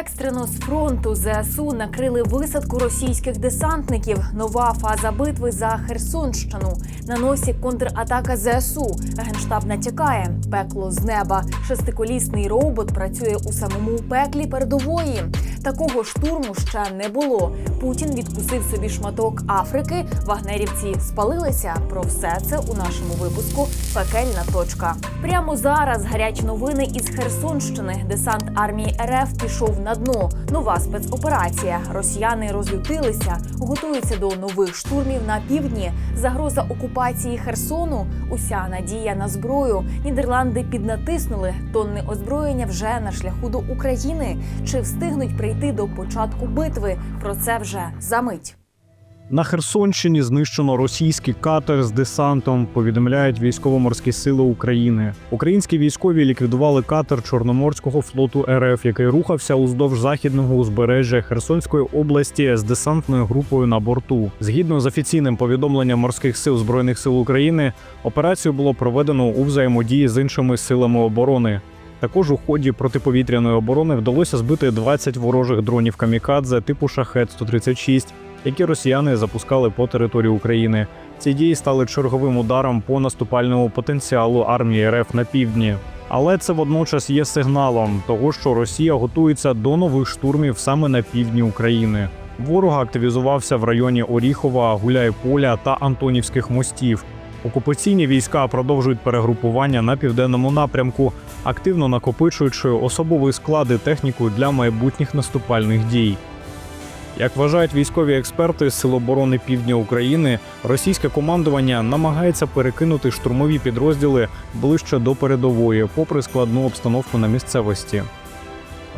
Екстрено з фронту ЗСУ накрили висадку російських десантників. Нова фаза битви за Херсонщину. На носі контратака ЗСУ. Генштаб натякає пекло з неба. Шестиколісний робот працює у самому пеклі передової. Такого штурму ще не було. Путін відкусив собі шматок Африки. Вагнерівці спалилися. Про все це у нашому випуску Пекельна точка. Прямо зараз гарячі новини із Херсонщини. Десант армії РФ пішов на дно. Нова спецоперація. Росіяни розлютилися, готуються до нових штурмів на півдні. Загроза окупації Херсону. Уся надія на зброю. Нідерланди піднатиснули тонни озброєння вже на шляху до України. Чи встигнуть прийти до початку битви? Про це вже за мить. На Херсонщині знищено російський катер з десантом. Повідомляють військово-морські сили України. Українські військові ліквідували катер Чорноморського флоту РФ, який рухався уздовж західного узбережжя Херсонської області з десантною групою на борту. Згідно з офіційним повідомленням морських сил збройних сил України, операцію було проведено у взаємодії з іншими силами оборони. Також у ході протиповітряної оборони вдалося збити 20 ворожих дронів камікадзе типу шахет 136 які росіяни запускали по території України. Ці дії стали черговим ударом по наступальному потенціалу армії РФ на півдні. Але це водночас є сигналом того, що Росія готується до нових штурмів саме на півдні України. Ворог активізувався в районі Оріхова, Гуляйполя та Антонівських мостів. Окупаційні війська продовжують перегрупування на південному напрямку, активно накопичуючи особовий склад техніку для майбутніх наступальних дій. Як вважають військові експерти з Сил оборони Півдня України, російське командування намагається перекинути штурмові підрозділи ближче до передової, попри складну обстановку на місцевості.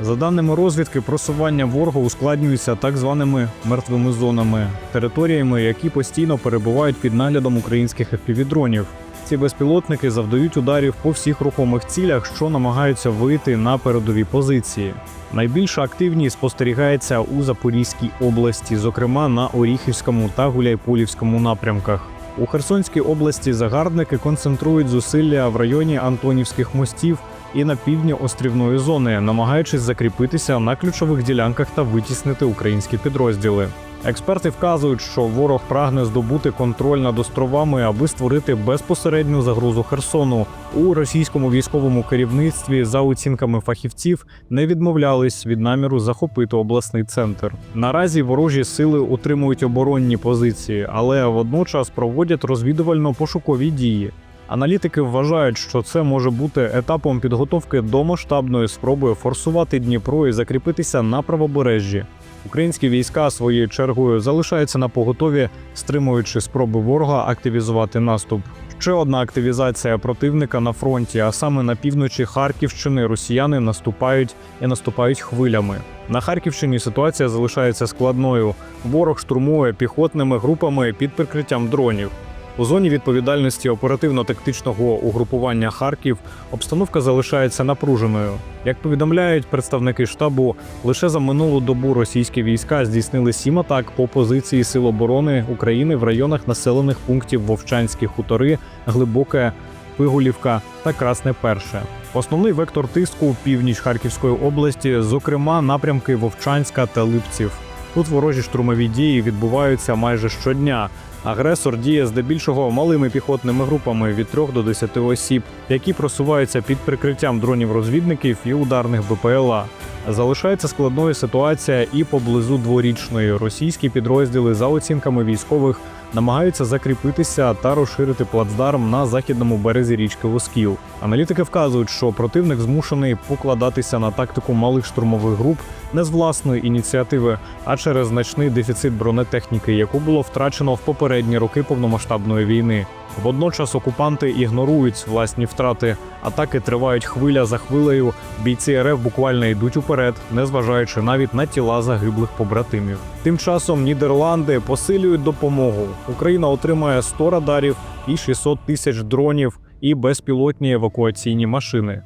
За даними розвідки, просування ворога ускладнюється так званими мертвими зонами, територіями, які постійно перебувають під наглядом українських FPV-дронів. Ці безпілотники завдають ударів по всіх рухомих цілях, що намагаються вийти на передові позиції. Найбільша активність спостерігається у Запорізькій області, зокрема на Оріхівському та Гуляйполівському напрямках. У Херсонській області загарбники концентрують зусилля в районі Антонівських мостів і на півдні острівної зони, намагаючись закріпитися на ключових ділянках та витіснити українські підрозділи. Експерти вказують, що ворог прагне здобути контроль над островами, аби створити безпосередню загрозу Херсону. У російському військовому керівництві, за оцінками фахівців, не відмовлялись від наміру захопити обласний центр. Наразі ворожі сили утримують оборонні позиції, але водночас проводять розвідувально-пошукові дії. Аналітики вважають, що це може бути етапом підготовки до масштабної спроби форсувати Дніпро і закріпитися на правобережжі. Українські війська своєю чергою залишаються на поготові, стримуючи спроби ворога активізувати наступ. Ще одна активізація противника на фронті, а саме на півночі Харківщини, росіяни наступають і наступають хвилями. На Харківщині ситуація залишається складною. Ворог штурмує піхотними групами під прикриттям дронів. У зоні відповідальності оперативно-тактичного угрупування Харків обстановка залишається напруженою. Як повідомляють представники штабу, лише за минулу добу російські війська здійснили сім атак по позиції Сил оборони України в районах населених пунктів Вовчанські хутори, Глибоке, Пигулівка та Красне Перше. Основний вектор тиску північ Харківської області, зокрема напрямки Вовчанська та Липців. Тут ворожі штурмові дії відбуваються майже щодня. Агресор діє здебільшого малими піхотними групами від 3 до 10 осіб, які просуваються під прикриттям дронів-розвідників і ударних БПЛА. Залишається складною ситуація і поблизу дворічної. Російські підрозділи, за оцінками військових, намагаються закріпитися та розширити плацдарм на західному березі річки Воскіл. Аналітики вказують, що противник змушений покладатися на тактику малих штурмових груп не з власної ініціативи, а через значний дефіцит бронетехніки, яку було втрачено в попередні роки повномасштабної війни. Водночас окупанти ігнорують власні втрати. Атаки тривають хвиля за хвилею. Бійці РФ буквально йдуть уперед, незважаючи навіть на тіла загиблих побратимів. Тим часом Нідерланди посилюють допомогу. Україна отримає 100 радарів і 600 тисяч дронів і безпілотні евакуаційні машини.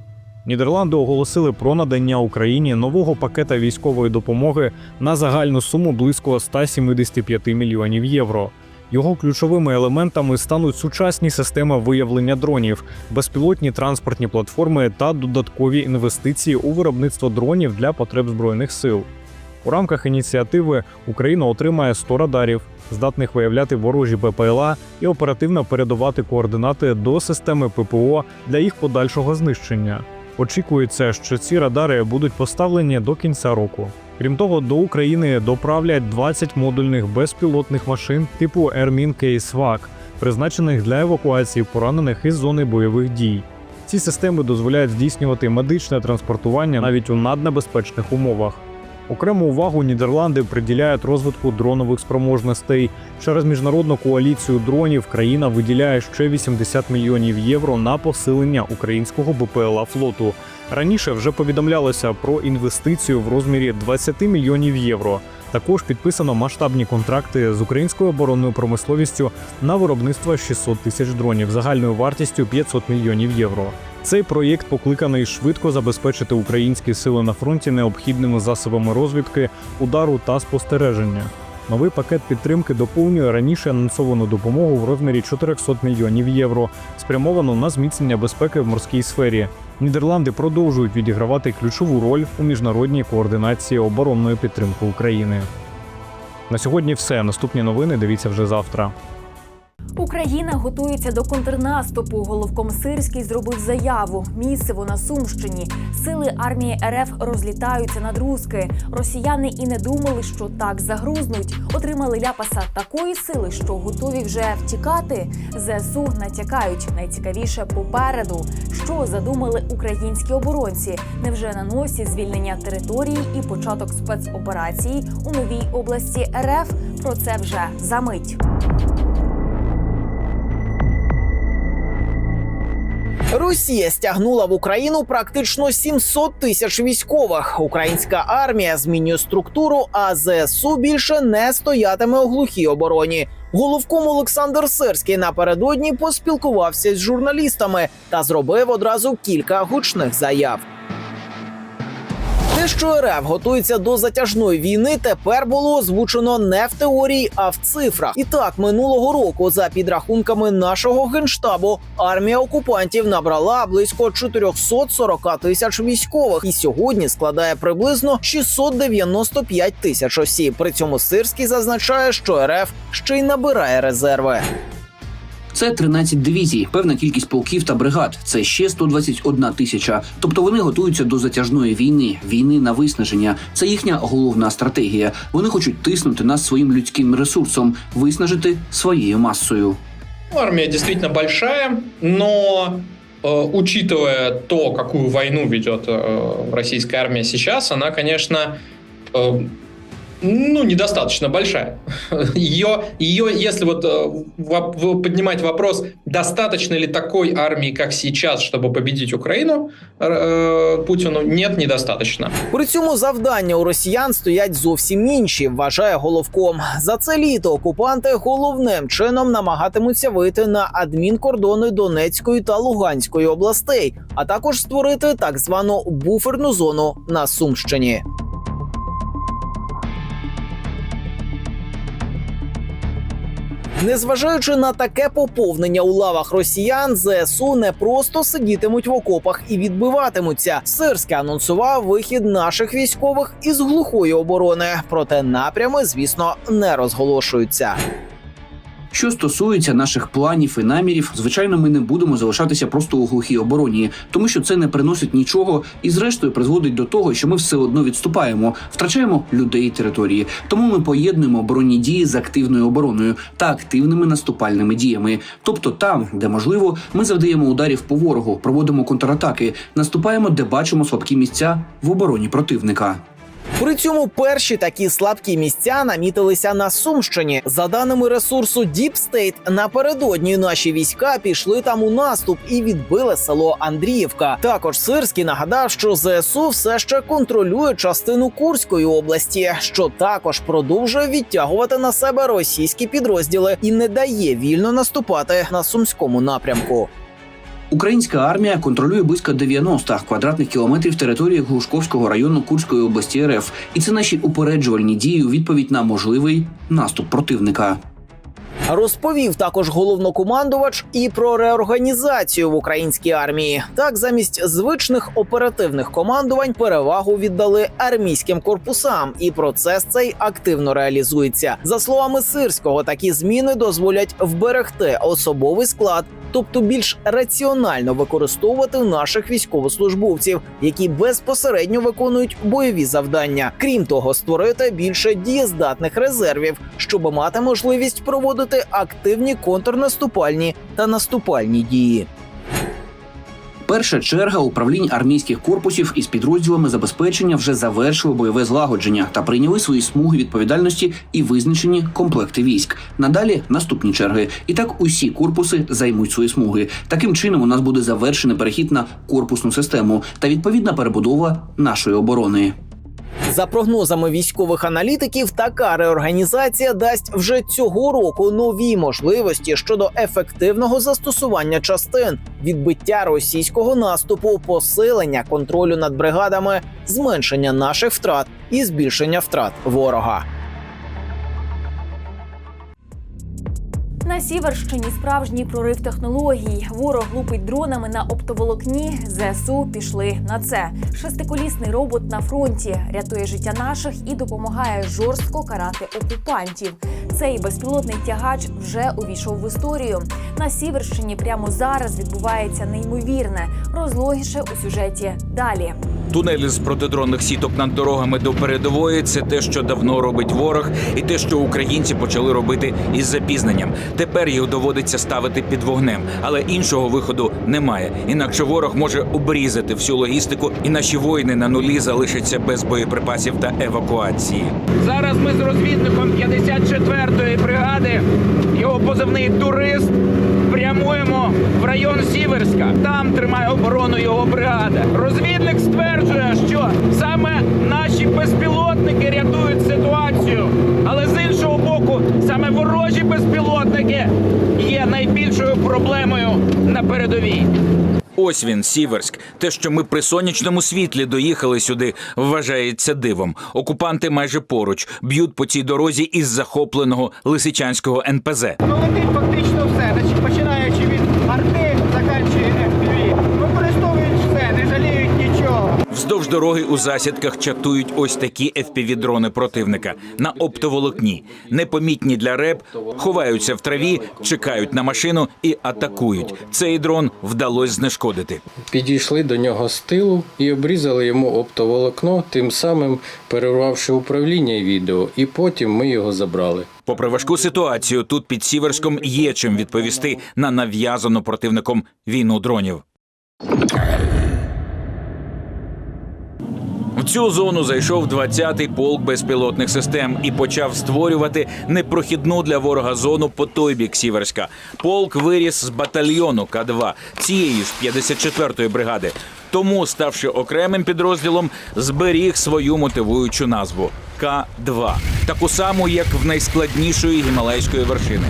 Нідерланди оголосили про надання Україні нового пакета військової допомоги на загальну суму близько 175 мільйонів євро. Його ключовими елементами стануть сучасні системи виявлення дронів, безпілотні транспортні платформи та додаткові інвестиції у виробництво дронів для потреб збройних сил. У рамках ініціативи Україна отримає 100 радарів, здатних виявляти ворожі БПЛА і оперативно передавати координати до системи ППО для їх подальшого знищення. Очікується, що ці радари будуть поставлені до кінця року. Крім того, до України доправлять 20 модульних безпілотних машин типу Ермін Кейсвак, призначених для евакуації поранених із зони бойових дій. Ці системи дозволяють здійснювати медичне транспортування навіть у наднебезпечних умовах. Окрему увагу Нідерланди приділяють розвитку дронових спроможностей. Через міжнародну коаліцію дронів країна виділяє ще 80 мільйонів євро на посилення українського БПЛА флоту. Раніше вже повідомлялося про інвестицію в розмірі 20 мільйонів євро. Також підписано масштабні контракти з українською оборонною промисловістю на виробництво 600 тисяч дронів загальною вартістю 500 мільйонів євро. Цей проєкт покликаний швидко забезпечити українські сили на фронті необхідними засобами розвідки, удару та спостереження. Новий пакет підтримки доповнює раніше анонсовану допомогу в розмірі 400 мільйонів євро, спрямовану на зміцнення безпеки в морській сфері. Нідерланди продовжують відігравати ключову роль у міжнародній координації оборонної підтримки України. На сьогодні все. Наступні новини дивіться вже завтра. Україна готується до контрнаступу. Головком Сирський зробив заяву. Місиво на Сумщині. Сили армії РФ розлітаються над Руски. Росіяни і не думали, що так загрузнуть. Отримали ляпаса такої сили, що готові вже втікати. ЗСУ натякають. Найцікавіше попереду. Що задумали українські оборонці? Невже на носі звільнення території і початок спецоперації у новій області РФ? Про це вже за мить. Росія стягнула в Україну практично 700 тисяч військових. Українська армія змінює структуру, а ЗСУ більше не стоятиме у глухій обороні. Головком Олександр Сирський напередодні поспілкувався з журналістами та зробив одразу кілька гучних заяв. Що РФ готується до затяжної війни, тепер було озвучено не в теорії, а в цифрах. І так, минулого року, за підрахунками нашого генштабу, армія окупантів набрала близько 440 тисяч військових і сьогодні складає приблизно 695 тисяч осіб. При цьому Сирський зазначає, що РФ ще й набирає резерви. Це 13 дивізій, певна кількість полків та бригад. Це ще 121 тисяча. Тобто вони готуються до затяжної війни, війни на виснаження. Це їхня головна стратегія. Вони хочуть тиснути нас своїм людським ресурсом, виснажити своєю масою. Армия действительно большая, но э, учитывая то, какую войну ведет э, российская армия сейчас, она, конечно, э, ну, недостаточно большая. Ее, ее если вот э, воп- в- поднимать вопрос, достаточно ли такой армии, как сейчас, чтобы победить Украину, э, Путину, нет, недостаточно. При цьому завдання у росіян стоять зовсім інші, вважає головком. За це літо окупанти головним чином намагатимуться вийти на адмінкордони Донецької та Луганської областей, а також створити так звану буферну зону на Сумщині. Незважаючи на таке поповнення у лавах росіян, ЗСУ не просто сидітимуть в окопах і відбиватимуться. Сирський анонсував вихід наших військових із глухої оборони, проте напрями, звісно, не розголошуються. Що стосується наших планів і намірів, звичайно, ми не будемо залишатися просто у глухій обороні, тому що це не приносить нічого і, зрештою, призводить до того, що ми все одно відступаємо, втрачаємо людей і території. Тому ми поєднуємо оборонні дії з активною обороною та активними наступальними діями. Тобто, там, де можливо, ми завдаємо ударів по ворогу, проводимо контратаки, наступаємо, де бачимо слабкі місця в обороні противника. При цьому перші такі слабкі місця намітилися на Сумщині. За даними ресурсу Deep State, напередодні наші війська пішли там у наступ і відбили село Андріївка. Також Сирський нагадав, що ЗСУ все ще контролює частину Курської області, що також продовжує відтягувати на себе російські підрозділи і не дає вільно наступати на сумському напрямку. Українська армія контролює близько 90 квадратних кілометрів території Глушковського району Курської області РФ, і це наші упереджувальні дії у відповідь на можливий наступ противника. Розповів також головнокомандувач і про реорганізацію в українській армії. Так, замість звичних оперативних командувань перевагу віддали армійським корпусам, і процес цей активно реалізується. За словами Сирського, такі зміни дозволять вберегти особовий склад, тобто більш раціонально використовувати наших військовослужбовців, які безпосередньо виконують бойові завдання. Крім того, створити більше дієздатних резервів, щоб мати можливість проводити активні контрнаступальні та наступальні дії. Перша черга управлінь армійських корпусів із підрозділами забезпечення вже завершили бойове злагодження та прийняли свої смуги відповідальності і визначені комплекти військ. Надалі наступні черги. І так усі корпуси займуть свої смуги. Таким чином у нас буде завершений перехід на корпусну систему та відповідна перебудова нашої оборони. За прогнозами військових аналітиків, така реорганізація дасть вже цього року нові можливості щодо ефективного застосування частин, відбиття російського наступу, посилення контролю над бригадами, зменшення наших втрат і збільшення втрат ворога. На Сіверщині справжній прорив технологій. Ворог лупить дронами на оптоволокні. ЗСУ пішли на це. Шестиколісний робот на фронті рятує життя наших і допомагає жорстко карати окупантів. Цей безпілотний тягач вже увійшов в історію. На Сіверщині прямо зараз відбувається неймовірне. Розлогіше у сюжеті далі. Тунелі з протидронних сіток над дорогами до передової це те, що давно робить ворог, і те, що українці почали робити із запізненням. Тепер їх доводиться ставити під вогнем, але іншого виходу немає. Інакше ворог може обрізати всю логістику, і наші воїни на нулі залишаться без боєприпасів та евакуації. Зараз ми з розвідником 54-ї бригади, його позивний турист, прямуємо в район Сіверська. Там тримає оборону його бригада. Розвідник стверджує, що саме наші безпілотники рятують ситуацію. Але з іншого боку, саме ворожі безпілотники є найбільшою проблемою на передовій. Ось він, Сіверськ. Те, що ми при сонячному світлі доїхали сюди, вважається дивом. Окупанти майже поруч б'ють по цій дорозі із захопленого лисичанського НПЗ. Ну, летить фактично все, значить, починаючи від арти, заканчує FPV. Використовують все, не жаліють нічого. Вздовж дороги у засідках чатують ось такі FPV-дрони противника на оптоволокні. Непомітні для РЕП, ховаються в траві, чекають на машину і атакують. Цей дрон вдалося знешкодити. Підійшли до нього з тилу і обрізали йому оптоволокно, тим самим перервавши управління відео, і потім ми його забрали. Попри важку ситуацію, тут під Сіверськом є чим відповісти на нав'язану противником війну дронів. Цю зону зайшов 20-й полк безпілотних систем і почав створювати непрохідну для ворога зону по той бік Сіверська. Полк виріс з батальйону К-2 цієї ж 54-ї бригади. Тому, ставши окремим підрозділом, зберіг свою мотивуючу назву К-2, таку саму, як в найскладнішої гімалайської вершини.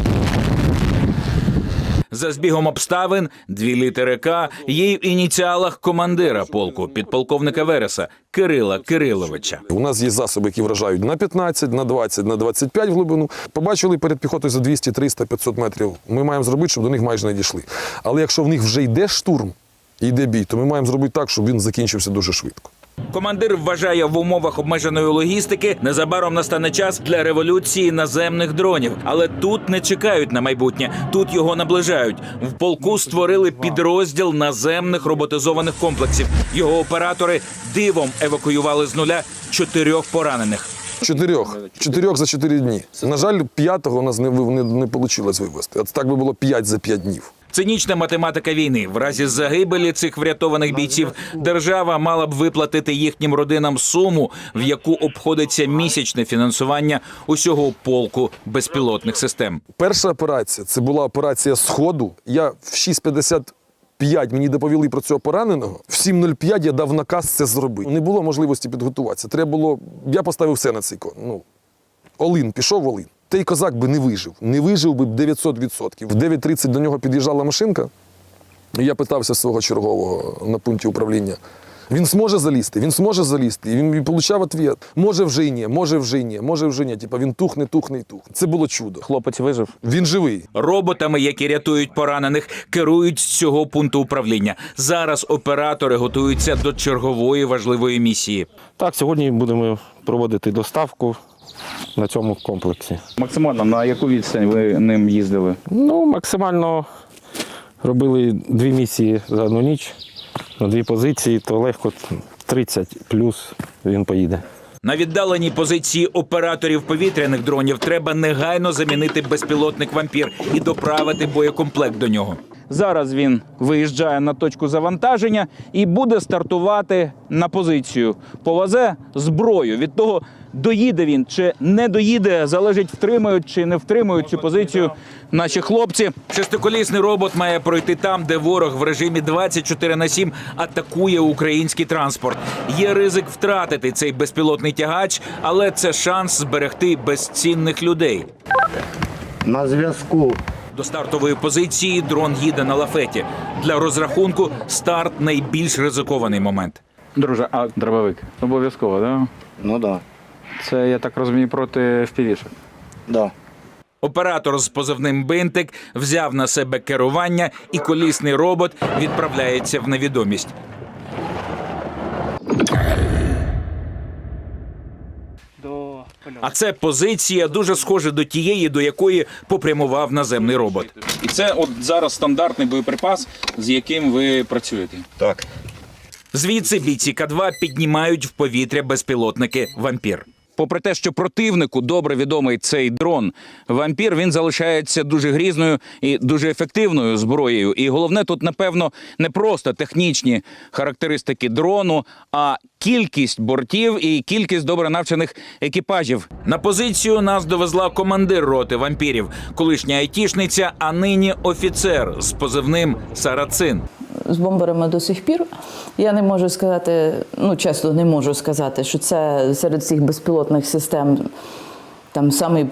За збігом обставин дві літери К є в ініціалах командира полку, підполковника Вереса Кирила Кириловича. У нас є засоби, які вражають на 15, на 20, на 25 в глибину. Побачили перед піхотою за 200, 300, 500 метрів. Ми маємо зробити, щоб до них майже не дійшли. Але якщо в них вже йде штурм і йде бій, то ми маємо зробити так, щоб він закінчився дуже швидко. Командир вважає в умовах обмеженої логістики незабаром настане час для революції наземних дронів. Але тут не чекають на майбутнє, тут його наближають. В полку створили підрозділ наземних роботизованих комплексів. Його оператори дивом евакуювали з нуля чотирьох поранених. Чотирьох. Чотирьох за чотири дні. На жаль, п'ятого у нас не, не, не вийшло вивезти. От так би було п'ять за п'ять днів. Цинічна математика війни. В разі загибелі цих врятованих бійців держава мала б виплатити їхнім родинам суму, в яку обходиться місячне фінансування усього полку безпілотних систем. Перша операція це була операція Сходу. Я в 6.55 мені доповіли про цього пораненого. В 7.05 я дав наказ це зробити. Не було можливості підготуватися. Треба було. Я поставив все на цей кон. Ну, Олин, пішов Олин. Той козак би не вижив. Не вижив би б 900%. В 9.30 до нього під'їжджала машинка. І я питався свого чергового на пункті управління. Він зможе залізти, він зможе залізти. І він получав відповідь. Може вже й ні, може вже й ні, може вже ні. Типа він тухне, тухне і тухне. Це було чудо. Хлопець вижив. Він живий. Роботами, які рятують поранених, керують з цього пункту управління. Зараз оператори готуються до чергової важливої місії. Так, сьогодні будемо проводити доставку на цьому комплексі. Максимально на яку відстань ви ним їздили? Ну, максимально робили дві місії за одну ніч на дві позиції, то легко 30 плюс він поїде. На віддаленій позиції операторів повітряних дронів треба негайно замінити безпілотник вампір і доправити боєкомплект до нього. Зараз він виїжджає на точку завантаження і буде стартувати на позицію. Повезе зброю. Від того, доїде він чи не доїде, залежить, втримають чи не втримують цю позицію наші хлопці. Шестиколісний робот має пройти там, де ворог в режимі 24 на 7 атакує український транспорт. Є ризик втратити цей безпілотний тягач, але це шанс зберегти безцінних людей. На зв'язку. До стартової позиції дрон їде на лафеті. Для розрахунку старт найбільш ризикований момент. Друже, а дробовик? Обов'язково, да? Ну да. Це я так розумію проти впівішок. Да. Оператор з позивним бинтик взяв на себе керування, і колісний робот відправляється в невідомість. А це позиція дуже схожа до тієї, до якої попрямував наземний робот. І це от зараз стандартний боєприпас, з яким ви працюєте. Так. Звідси бійці К-2 піднімають в повітря безпілотники вампір. Попри те, що противнику добре відомий цей дрон, вампір він залишається дуже грізною і дуже ефективною зброєю. І головне тут, напевно, не просто технічні характеристики дрону, а кількість бортів і кількість добре навчених екіпажів. На позицію нас довезла командир роти вампірів, колишня айтішниця, а нині офіцер з позивним Сарацин. З бомберами до сих пір. Я не можу сказати, ну чесно, не можу сказати, що це серед всіх безпілотних систем там самий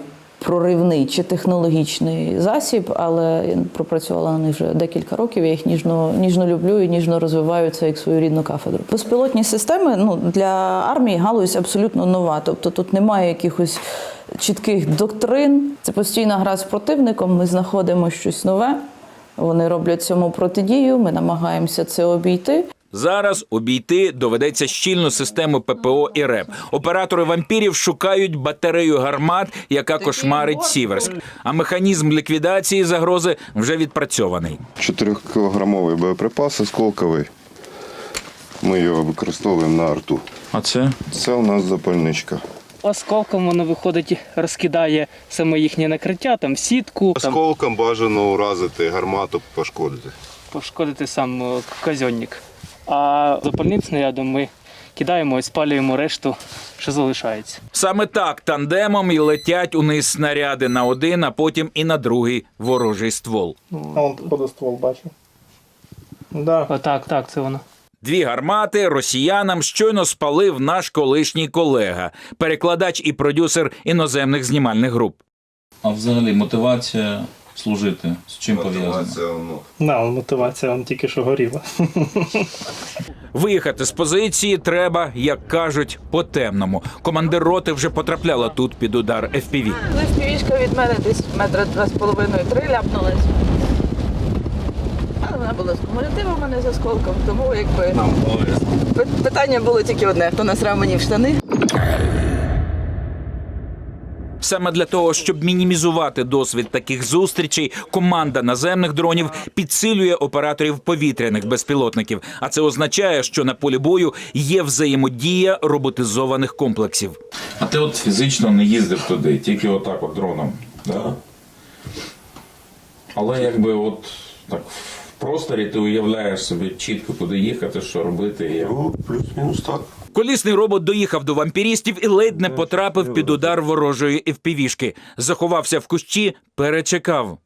проривний чи технологічний засіб, але я пропрацювала на них вже декілька років. Я їх ніжно, ніжно люблю і ніжно розвиваю це як свою рідну кафедру. Безпілотні системи ну, для армії галузь абсолютно нова. Тобто тут немає якихось чітких доктрин. Це постійна гра з противником. Ми знаходимо щось нове. Вони роблять цьому протидію. Ми намагаємося це обійти. Зараз обійти доведеться щільну систему ППО і РЕП. Оператори вампірів шукають батарею гармат, яка кошмарить Сіверськ. А механізм ліквідації загрози вже відпрацьований. 4-кілограмовий боєприпас осколковий. Ми його використовуємо на арту. А це Це у нас запальничка. Осколком воно виходить, розкидає саме їхнє накриття, там сітку, там Осколком бажано уразити, гармату пошкодити. пошкодити сам е, казьонник. А запальним снарядом ми кидаємо і спалюємо решту, що залишається. Саме так тандемом і летять униз снаряди на один, а потім і на другий ворожий ствол. А он подоствол бачу. Да. Так, так, це воно. Дві гармати росіянам щойно спалив наш колишній колега, перекладач і продюсер іноземних знімальних груп. А взагалі мотивація служити з чим пов'язана? Да, мотивація он тільки що горіла. Виїхати з позиції треба, як кажуть, по темному. Командир роти вже потрапляла тут під удар FPV. Півішка від мене десь метра два з половиною три ляпнулась. Вона була з кумулятивом, а не з осколком, тому якби пи- питання було тільки одне: хто насрав мені в штани. Саме для того, щоб мінімізувати досвід таких зустрічей, команда наземних дронів підсилює операторів повітряних безпілотників. А це означає, що на полі бою є взаємодія роботизованих комплексів. А ти от фізично не їздив туди, тільки отак от дроном. Да? Але якби от так просторі ти уявляєш собі чітко, куди їхати, що робити. і. Ну, плюс-мінус так. Колісний робот доїхав до вампірістів і ледь не потрапив під удар ворожої FPV-шки. Заховався в кущі, перечекав.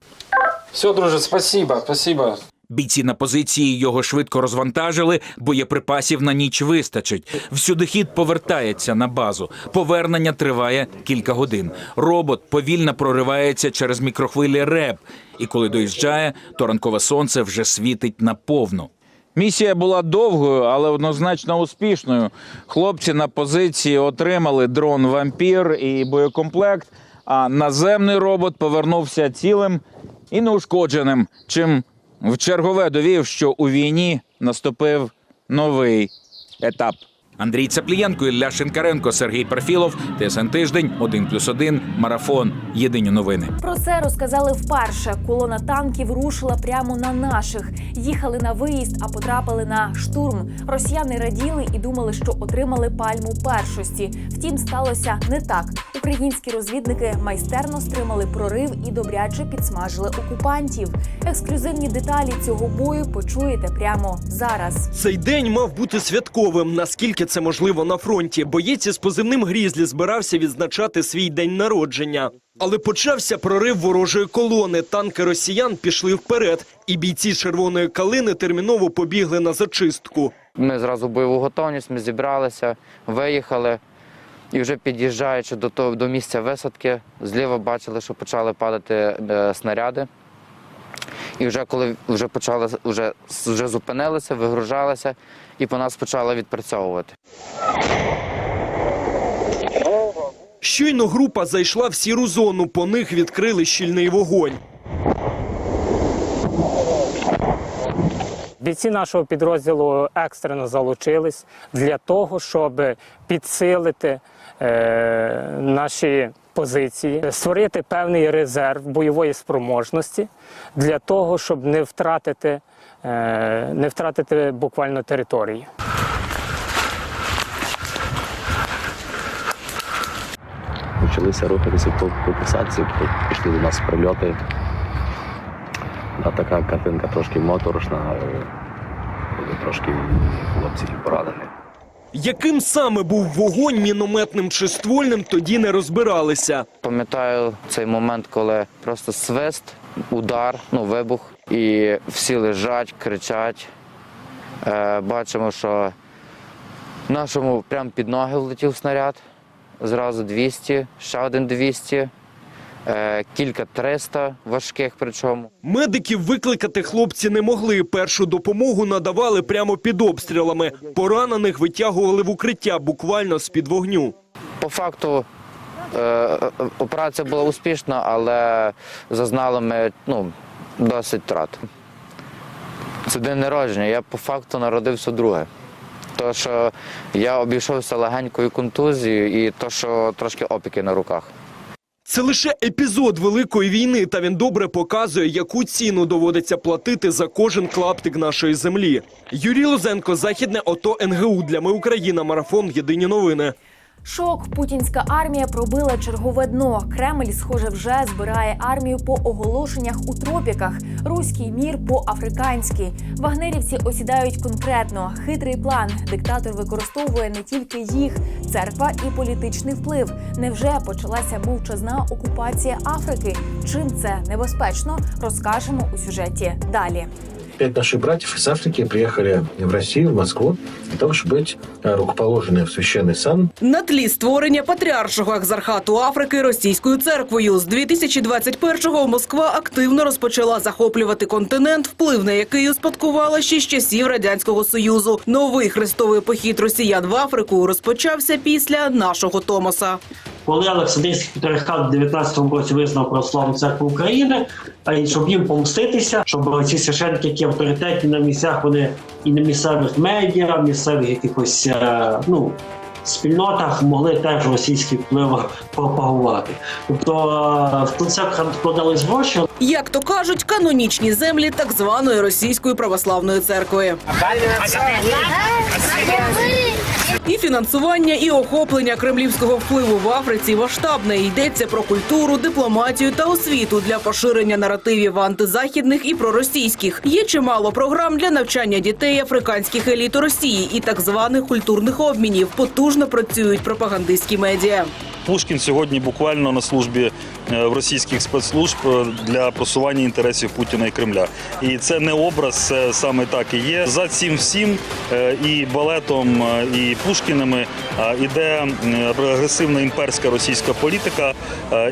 Все, друже, спасибо, спасибо. Бійці на позиції його швидко розвантажили, боєприпасів на ніч вистачить. Всюдихід повертається на базу. Повернення триває кілька годин. Робот повільно проривається через мікрохвилі РЕП. І коли доїжджає, то ранкове сонце вже світить наповну. Місія була довгою, але однозначно успішною. Хлопці на позиції отримали дрон вампір і боєкомплект. А наземний робот повернувся цілим і неушкодженим, чим в чергове довів, що у війні наступив новий етап. Андрій Цаплієнко, Ілля Шинкаренко, Сергій Перфілов, ТСН Тиждень, 1+,1, Марафон. Єдині новини. Про це розказали вперше. Колона танків рушила прямо на наших. Їхали на виїзд, а потрапили на штурм. Росіяни раділи і думали, що отримали пальму першості. Втім, сталося не так. Українські розвідники майстерно стримали прорив і добряче підсмажили окупантів. Ексклюзивні деталі цього бою почуєте прямо зараз. Цей день мав бути святковим, наскільки це можливо на фронті. Боєць із позивним Грізлі збирався відзначати свій день народження. Але почався прорив ворожої колони. Танки росіян пішли вперед, і бійці червоної калини терміново побігли на зачистку. Ми зразу бойову готовність, ми зібралися, виїхали. І вже під'їжджаючи до того до місця висадки, зліва бачили, що почали падати е, снаряди. І вже коли вже почали вже, вже зупинилися, вигружалися, і по нас почали відпрацьовувати. Щойно група зайшла в сіру зону, по них відкрили щільний вогонь. Бійці нашого підрозділу екстрено залучились для того, щоб підсилити е, наші позиції, створити певний резерв бойової спроможності для того, щоб не втратити, не втратити буквально територію. почалися рухатися по, по посадці, пішли до нас прильоти. А така картинка трошки моторошна, е, були трошки хлопці поранені. Яким саме був вогонь мінометним чи ствольним, тоді не розбиралися. Пам'ятаю цей момент, коли просто свист, удар, ну вибух, і всі лежать, кричать. Е, бачимо, що нашому прямо під ноги влетів снаряд. Зразу 200, ще один 200, е, кілька 300 важких причому. Медиків викликати хлопці не могли. Першу допомогу надавали прямо під обстрілами. Поранених витягували в укриття буквально з-під вогню. По факту е, операція була успішна, але зазнали ми ну, досить втрат. Це день народження. Я по факту народився друге. То, що я обійшовся легенькою контузією і то, що трошки опіки на руках. Це лише епізод великої війни, та він добре показує, яку ціну доводиться платити за кожен клаптик нашої землі. Юрій Лозенко, Західне ОТО НГУ для Ми Україна. Марафон. Єдині новини. Шок. Путінська армія пробила чергове дно. Кремль, схоже, вже збирає армію по оголошеннях у тропіках. Руський мір по-африканськи. Вагнерівці осідають конкретно. Хитрий план. Диктатор використовує не тільки їх, церква і політичний вплив. Невже почалася мовчазна окупація Африки? Чим це небезпечно? Розкажемо у сюжеті далі Пять наших братьев из Африки приехали в Россию, в Москву, для того, чтобы быть э, рукоположены в священный сан На тлі створення патріаршого екзархату Африки російською церквою з 2021-го Москва активно розпочала захоплювати континент, вплив на який успадкувала ще з часів радянського союзу. Новий хрестовий похід росіян в Африку розпочався після нашого Томоса. коли Олександрійський патріархат в 19-му році визнав православну церкву України, а й щоб їм помститися, щоб ці священники, які авторитетні на місцях, вони і на місцевих медіа, місцевих якихось е, ну. Спільнотах могли теж російський вплив пропагувати. Тобто е, в це вкладались гроші, Як то кажуть, канонічні землі так званої російської православної церкви. І фінансування, і охоплення кремлівського впливу в Африці масштабне. Йдеться про культуру, дипломатію та освіту для поширення наративів антизахідних і проросійських. Є чимало програм для навчання дітей африканських еліт Росії і так званих культурних обмінів. Потужно працюють пропагандистські медіа. Пушкін сьогодні буквально на службі е, в російських спецслужб е, для просування інтересів Путіна і Кремля. І це не образ, це саме так і є. За цим всім е, і балетом, і Пушкіними е, іде агресивна імперська російська політика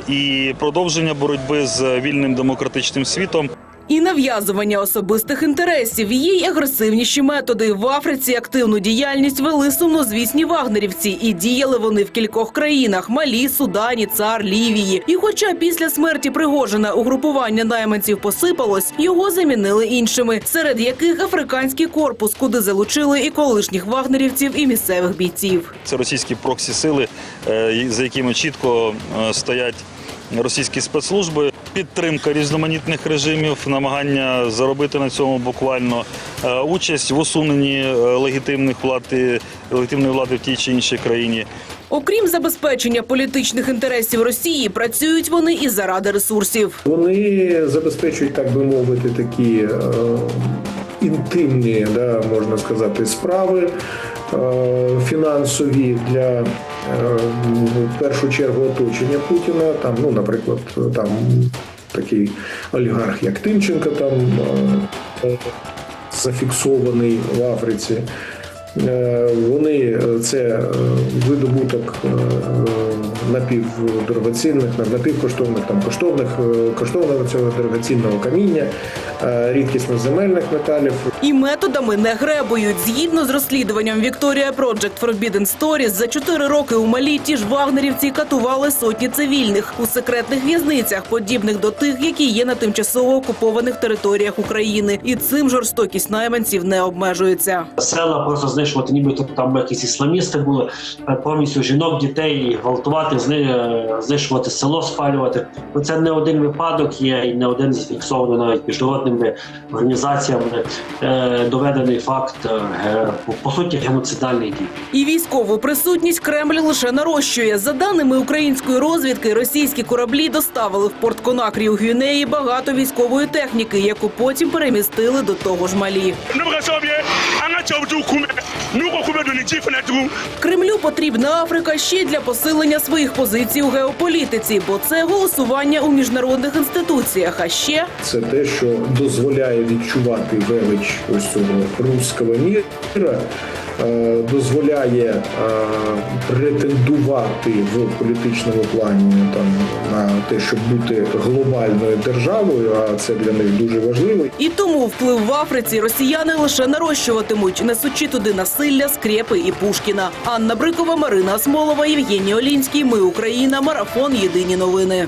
і продовження боротьби з вільним демократичним світом. І нав'язування особистих інтересів й агресивніші методи. В Африці активну діяльність вели сумнозвісні вагнерівці, і діяли вони в кількох країнах: Малі, Судані, Цар, Лівії. І хоча після смерті Пригожина угрупування найманців посипалось, його замінили іншими, серед яких африканський корпус, куди залучили і колишніх вагнерівців, і місцевих бійців. Це російські проксі-сили, е, за якими чітко е, стоять російські спецслужби. Підтримка різноманітних режимів, намагання заробити на цьому буквально е, участь в усуненні е, легітимних влад, і- легітимної влади в тій чи іншій країні. Окрім забезпечення політичних інтересів Росії, працюють вони і заради ресурсів. Вони забезпечують, так би мовити, такі е, інтимні, да, можна сказати, справи е, фінансові для в першу чергу оточення Путіна. Там, ну, наприклад, там такий олігарх, як Тимченко, там е, зафіксований в Африці. Е, Вони е, це е, видобуток е, напівдорогоцінних, напівкоштовних, там коштовних, е, коштовного цього дорогоцінного каміння, е, рідкісно земельних металів. І методами не гребують. Згідно з розслідуванням Victoria Project Forbidden Stories, за чотири роки у Малі ті ж вагнерівці катували сотні цивільних у секретних в'язницях, подібних до тих, які є на тимчасово окупованих територіях України. І цим жорстокість найманців не обмежується. Села просто знищувати, нібито там якісь ісламісти були, е, повністю жінок, дітей гвалтувати, е, знищувати село, спалювати. Ну, Це не один випадок є і не один зафіксований навіть міжнародними організаціями. Е, Доведений факт е, по суті геноцидальний дій. І військову присутність Кремль лише нарощує. За даними української розвідки, російські кораблі доставили в порт Конакрі у Гвінеї багато військової техніки, яку потім перемістили до того ж Малі. Кремлю потрібна Африка ще й для посилення своїх позицій у геополітиці, бо це голосування у міжнародних інституціях. А ще Це те, що дозволяє відчувати велич ось цього руського міра, дозволяє е, претендувати в політичному плані там на те, щоб бути глобальною державою, а це для них дуже важливо. І тому вплив в Африці росіяни лише нарощуватимуть, несучи туди насилля, скрепи і Пушкіна. Анна Брикова, Марина Асмолова, Євгеній Олінський. Ми Україна. Марафон. Єдині новини.